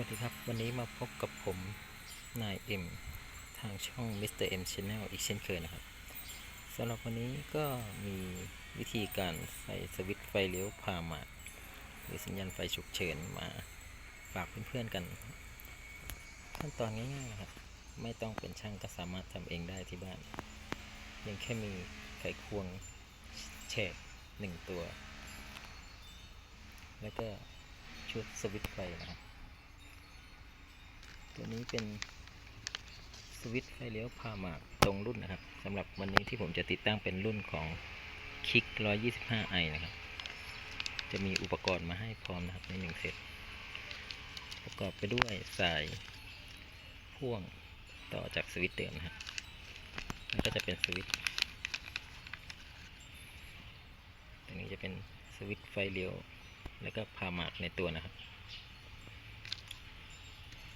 สวัสดีครับ วันนี้มาพบกับผมนายเอ็มทางช่อง Mr. M Channel อีกเช่นเคยนะครับสำหรับวันนี้ก็มีวิธีการใส่สวิตช์ไฟเลี้ยวพามาหรือสัญญาณไฟฉุกเฉินมาฝากเพื่อนๆกัน ขั้นตอนง่ายๆครับ ไม่ต้องเป็นช่างก็สามารถทำเองได้ที่บ้านเพียงแค่มีไขควงแฉกหนึ่งตัว แล้วก็ชุดสวิตช์ไฟนะครับ ตัวนี้เป็นสวิตช์ไฟเลี้ยวพามากตรงรุ่นนะครับสำหรับวันนี้ที่ผมจะติดตั้งเป็นรุ่นของคิก 125i นะครับ จะมีอุปกรณ์มาให้พร้อมนะครับในหนึ่งเซตประกอบไปด้วยสายพ่วงต่อจากสวิตช์เดิมนะครับแล้วก็จะเป็นสวิตช์ตัวนี้จะเป็นสวิตช์ไฟเลี้ยว แล้วก็พามากในตัวนะครับ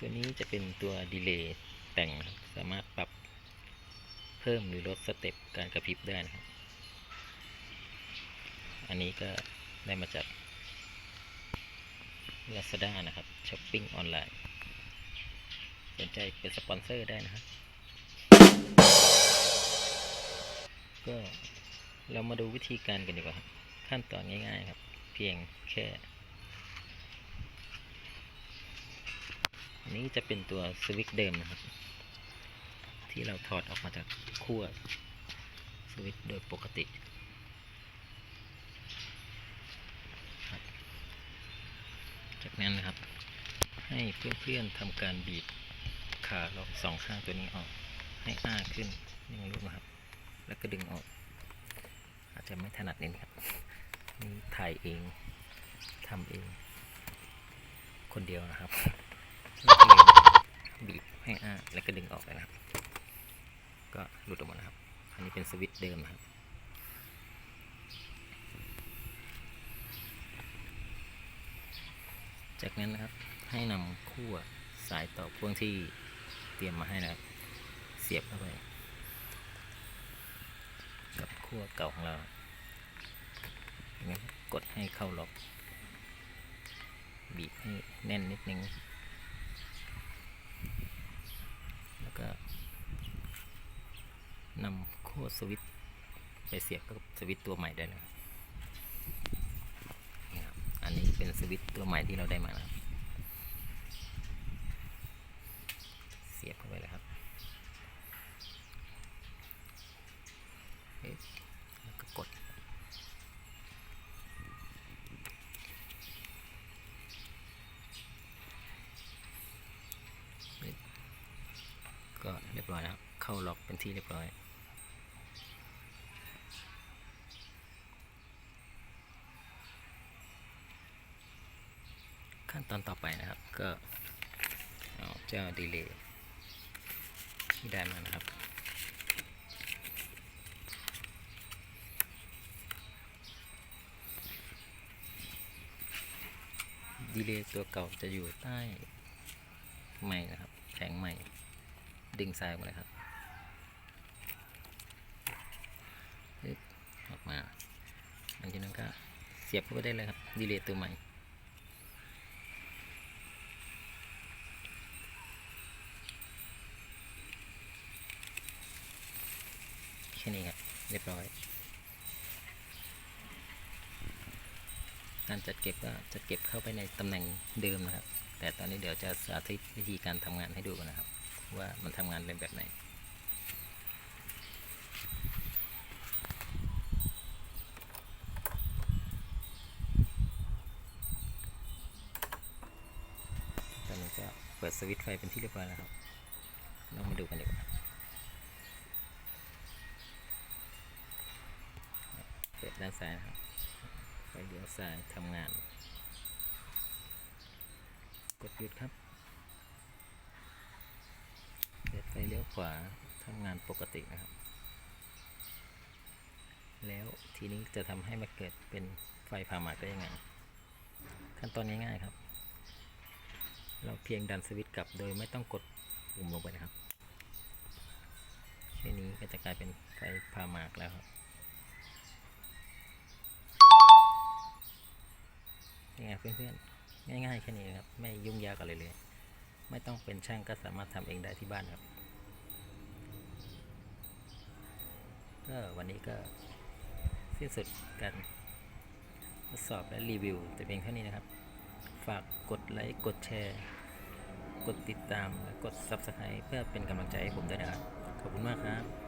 ตัวนี้จะเป็นตัวดีเลย์แต่งสามารถปรับเพิ่มหรือลดสเต็ปการกระพริบได้นะครับ อันนี้ก็ได้มาจาก Lazada นะครับช้อปปิ้งออนไลน์สนใจเป็นสปอนเซอร์ได้นะครับ ก็เรามาดูวิธีการกันดีกว่าครับ ขั้นตอนง่ายๆครับ เพียงแค่ อันนี้จะเป็นตัวสวิตช์เดิมนะครับ ที่เราถอดออกมาจากขั้วสวิตช์โดยปกติจากนั้นนะครับ ให้เพื่อนๆทำการบีบขาเราสองข้างตัวนี้ออก ให้อ้าขึ้นย่างรูปนะครับ แล้วก็ดึงออก อาจจะไม่ถนัดนิดครับนี่ถ่ายเองทำเอง คนเดียวนะครับ บีบให้อ้าแล้วก็ดึงออกเลยนะครับ ก็หลุดออกมานะครับ อันนี้เป็นสวิตช์เดิมนะครับจากนั้นนะครับให้นำขั้วสายต่อพ่วงที่เตรียมมาให้นะครับ เสียบเข้าไปกับขั้วเก่าของเราอย่างนี้กดให้เข้าล็อกบีบให้แน่นนิดนึง แล้วก็นำโค้ดสวิตไปเสียบกับสวิตตัวใหม่ได้เลยนะครับอันนี้เป็นสวิตตัวใหม่ที่เราได้มานะเสียบเข้าไปเลยครับเอ๊ะแล้วก็กด ก็เรียบร้อยแล้วเข้าล็อกเป็นที่เรียบร้อย ขั้นตอนต่อไปนะครับก็เอาเจ้าดีเลย์ที่ได้มานะครับดีเลย์ตัวเก่าจะอยู่ใต้ไม้นะครับแผงไม้ ดึงซ้ายออกมาเลยครับปึ๊บออกมาหลังจากนั้นก็เสียบเข้าไปได้เลยครับดีเลย์ตัวใหม่แค่นี้ครับเรียบร้อยการจัดเก็บก็จัดเก็บเข้าไปในตำแหน่งเดิมนะครับ แต่ตอนนี้เดี๋ยวจะสาธิตวิธีการทำงานให้ดูกันนะครับ ว่ามันทำงานเป็นแบบไหน ตอนนี้ก็เปิดสวิตช์ไฟเป็นที่เรียบร้อยแล้วครับ เรามาดูกันดีกว่าเปิดด้านซ้ายนะครับ ไฟเลี้ยวซ้ายทำงาน กดหยุดครับ เปิดไฟเลี้ยวขวาทำงานปกตินะครับ แล้วทีนี้จะทำให้มันเกิดเป็นไฟผ่าหมากได้ยังไง ขั้นตอนง่ายๆครับ เราเพียงดันสวิตช์กลับโดยไม่ต้องกดปุ่มลงไปนะครับแค่นี้ก็จะกลายเป็นไฟผ่าหมากแล้วครับยังไงเพื่อนๆ ง่ายๆแค่นี้ครับ ไม่ยุ่งยากอะไรเลย ไม่ต้องเป็นช่างก็สามารถทำเองได้ที่บ้านครับ ก็วันนี้ก็สิ้นสุดการทดสอบและรีวิว แต่เพียงเท่านี้นะครับ ฝากกดไลค์ กดแชร์ กดติดตามและกด Subscribe เพื่อเป็นกำลังใจให้ผมด้วยนะครับ ขอบคุณมากครับ